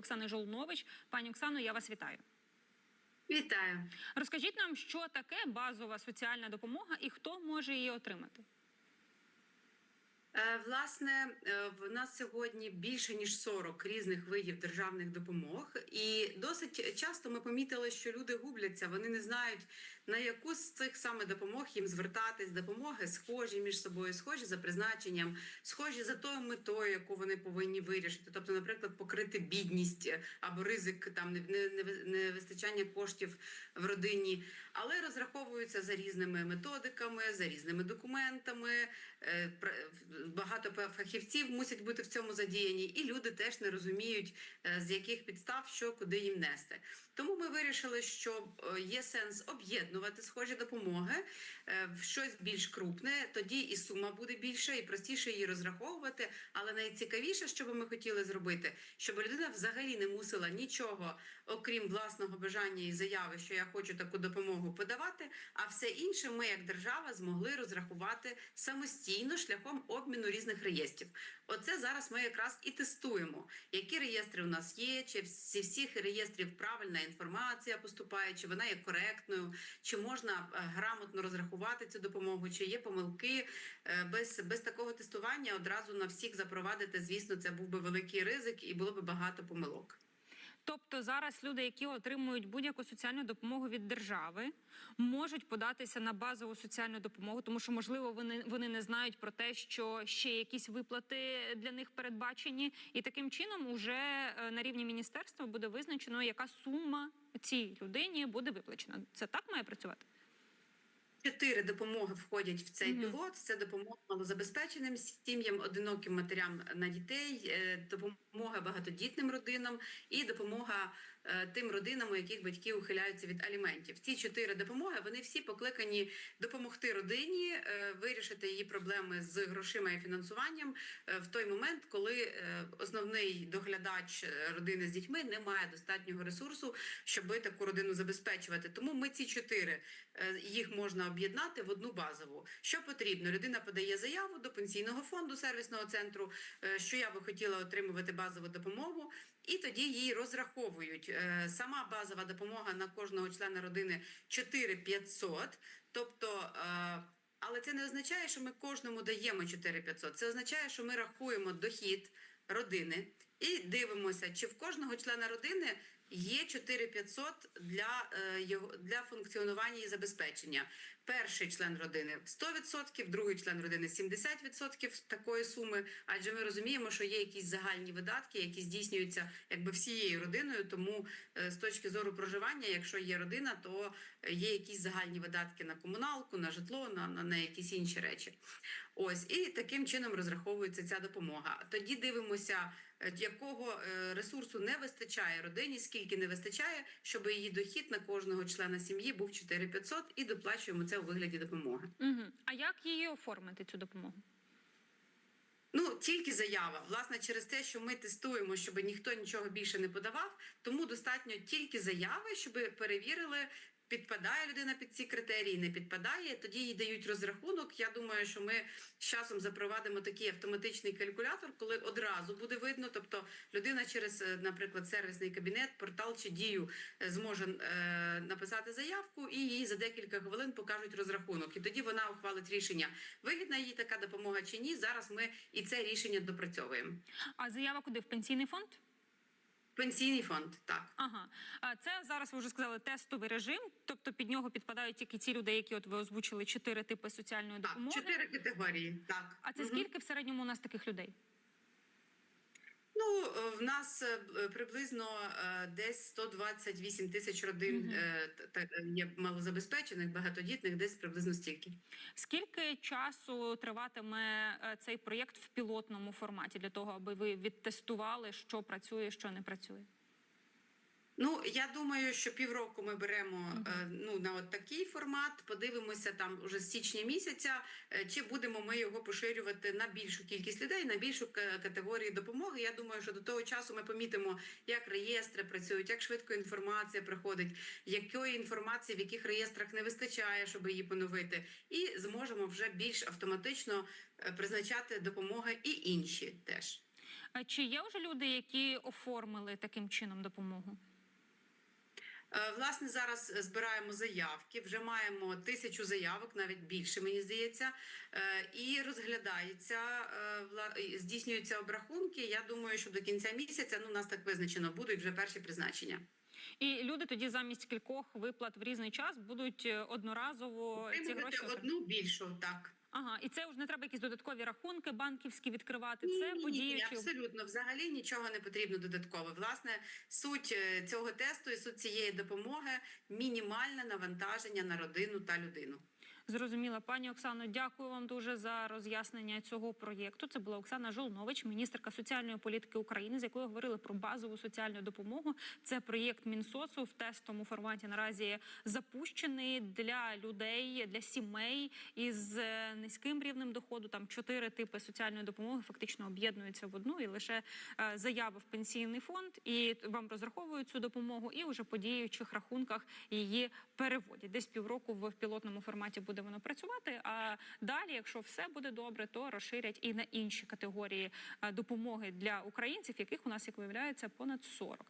Оксани Жолнович. Пані Оксано, я вас вітаю. Вітаю. Розкажіть нам, що таке базова соціальна допомога і хто може її отримати. Е, Власне, е, в нас сьогодні більше ніж 40 різних видів державних допомог, і досить часто ми помітили, що люди губляться. Вони не знають на яку з цих саме допомог їм звертатись. Допомоги схожі між собою, схожі за призначенням, схожі за тою метою, яку вони повинні вирішити. Тобто, наприклад, покрити бідність е, або ризик там не- невистачання коштів в родині, але розраховуються за різними методиками, за різними документами. Е, Багато фахівців мусять бути в цьому задіяні, і люди теж не розуміють, е, з яких підстав що куди їм нести. Тому ми вирішили, що є сенс об'єднувати схожі допомоги е, в щось більш крупне. Тоді і сума буде більша, і простіше її розраховувати. Але найцікавіше, що би ми хотіли зробити, щоб людина взагалі не мусила нічого, окрім власного бажання і заяви, що я хочу таку допомогу подавати. А все інше ми, як держава, змогли розрахувати самостійно шляхом обміну різних реєстрів. Оце зараз ми якраз і тестуємо, які реєстри у нас є, чи зі всіх реєстрів правильна інформація поступає, чи вона є коректною, чи можна е, грамотно розрахувати цю допомогу, чи є помилки. Е, Без, без такого тестування одразу на всіх запровадити, звісно, це був би великий ризик і було б багато помилок. Тобто зараз люди, які отримують будь-яку соціальну допомогу від держави, можуть податися на базову соціальну допомогу, тому що можливо вони, вони не знають про те, що ще якісь виплати для них передбачені, і таким чином уже е, на рівні міністерства буде визначено, яка сума цій людині буде виплачена. Це так має працювати? Чотири допомоги входять в цей Мгм. пілот. Це допомога малозабезпеченим сім'ям, одиноким матерям на дітей, е, допомога багатодітним родинам і допомога тим родинам, у яких батьки ухиляються від аліментів. Ці чотири допомоги вони всі покликані допомогти родині е, вирішити її проблеми з грошима і фінансуванням е, в той момент, коли е, основний доглядач е, родини з дітьми не має достатнього ресурсу, щоб таку родину забезпечувати. Тому ми ці чотири е, їх можна об'єднати в одну базову. Що потрібно? Людина подає заяву до пенсійного фонду сервісного центру, е, що я би хотіла отримувати базову допомогу, і тоді її розраховують. Е, Сама базова допомога на кожного члена родини 4500, тобто. е, але це не означає, що ми кожному даємо 4500. Це означає, що ми рахуємо дохід родини і дивимося, чи в кожного члена родини є 4500 для, е, його, для функціонування і забезпечення. Перший член родини 100%, другий член родини 70% такої суми. Адже ми розуміємо, що є якісь загальні видатки, які здійснюються якби всією родиною. Тому е, з точки зору проживання, якщо є родина, то є якісь загальні видатки на комуналку, на житло, на, на, на якісь інші речі. Ось і таким чином розраховується ця допомога. Тоді дивимося, е, якого ресурсу не вистачає родині, скільки не вистачає, щоб її дохід на кожного члена сім'ї був 4500 і доплачуємо це у вигляді допомоги. Угу. А як її оформити цю допомогу? Ну тільки заява. Власне, через те, що ми тестуємо, щоб ніхто нічого більше не подавав, тому достатньо тільки заяви, щоб перевірили. Підпадає людина під ці критерії, не підпадає. Тоді їй дають розрахунок. Я думаю, що ми з часом запровадимо такий автоматичний калькулятор, коли одразу буде видно. Тобто людина через, е, наприклад, сервісний кабінет, портал чи дію е, зможе е, написати заявку, і їй за декілька хвилин покажуть розрахунок. І тоді вона ухвалить рішення, вигідна їй така допомога чи ні. Зараз ми і це рішення допрацьовуємо. А заява куди в пенсійний фонд? Пенсійний фонд, так. Ага, це зараз ви вже сказали тестовий режим, тобто під нього підпадають тільки ті люди, які от ви озвучили чотири типи соціальної Так, допомоги. чотири категорії. Так. А це угу. скільки в середньому у нас таких людей? Ну, е, в нас е, е, приблизно десь 128 тисяч родин є малозабезпечених, багатодітних, десь приблизно стільки. Скільки часу триватиме цей проєкт в пілотному форматі для того, аби ви відтестували, що працює, що не працює? Ну, я думаю, що півроку ми беремо е, ну, на от такий формат, подивимося там уже з січня місяця, е, чи будемо ми його поширювати на більшу кількість людей, на більшу категорію допомоги. Я думаю, що до того часу ми помітимо, як реєстри працюють, як швидко інформація приходить, якої інформації в яких реєстрах не вистачає, щоб її поновити, і зможемо вже більш автоматично е, призначати допомоги і інші теж. А Чи є вже люди, які оформили таким чином допомогу? Е, Власне, зараз е, збираємо заявки. Вже маємо тисячу заявок, навіть більше, мені здається, Е, і розглядається здійснюються обрахунки. Я думаю, що до кінця місяця ну у нас так визначено будуть вже перші призначення. І люди тоді замість кількох виплат в різний час будуть е, одноразово ці гроші. одну більшу так. Ага, і це вже не треба якісь додаткові рахунки банківські відкривати. Ні, Це ні, ні, абсолютно взагалі нічого не потрібно додатково. Власне, суть е, цього тесту і суть цієї допомоги мінімальне навантаження на родину та людину. Зрозуміла, пані Оксано, дякую вам дуже за роз'яснення цього проєкту. Це була Оксана Жолнович, міністерка соціальної політики України, з якою говорили про базову соціальну допомогу. Це проєкт Мінсоцу в тестовому форматі наразі запущений для людей, для сімей із е, низьким рівнем доходу. Там чотири типи соціальної допомоги фактично об'єднуються в одну і лише е, заяви в пенсійний фонд, і вам розраховують цю допомогу, і вже по діючих рахунках її переводять. Десь півроку в пілотному форматі буде воно працювати. А далі, якщо все буде добре, то розширять і на інші категорії е, допомоги для українців, яких у нас як виявляється понад 40.